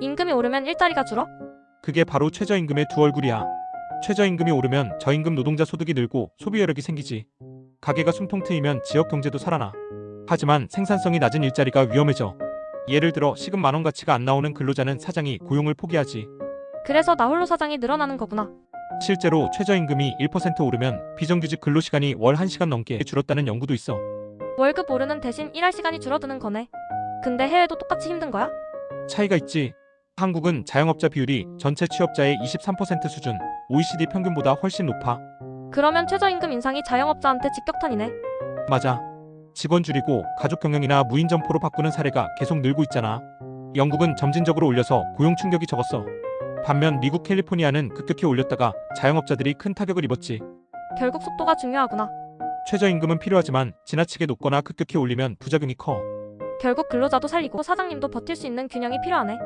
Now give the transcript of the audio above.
임금이 오르면 일자리가 줄어? 그게 바로 최저임금의 두 얼굴이야. 최저임금이 오르면 저임금 노동자 소득이 늘고 소비 여력이 생기지. 가게가 숨통 트이면 지역 경제도 살아나. 하지만 생산성이 낮은 일자리가 위험해져. 예를 들어 시급 만원 가치가 안 나오는 근로자는 사장이 고용을 포기하지. 그래서 나홀로 사장이 늘어나는 거구나. 실제로 최저임금이 1% 오르면 비정규직 근로시간이 월 1시간 넘게 줄었다는 연구도 있어. 월급 오르는 대신 일할 시간이 줄어드는 거네. 근데 해외도 똑같이 힘든 거야? 차이가 있지. 한국은 자영업자 비율이 전체 취업자의 23% 수준, OECD 평균보다 훨씬 높아. 그러면 최저임금 인상이 자영업자한테 직격탄이네. 맞아. 직원 줄이고 가족 경영이나 무인 점포로 바꾸는 사례가 계속 늘고 있잖아. 영국은 점진적으로 올려서 고용 충격이 적었어. 반면 미국 캘리포니아는 급격히 올렸다가 자영업자들이 큰 타격을 입었지. 결국 속도가 중요하구나. 최저임금은 필요하지만 지나치게 높거나 급격히 올리면 부작용이 커. 결국 근로자도 살리고 사장님도 버틸 수 있는 균형이 필요하네.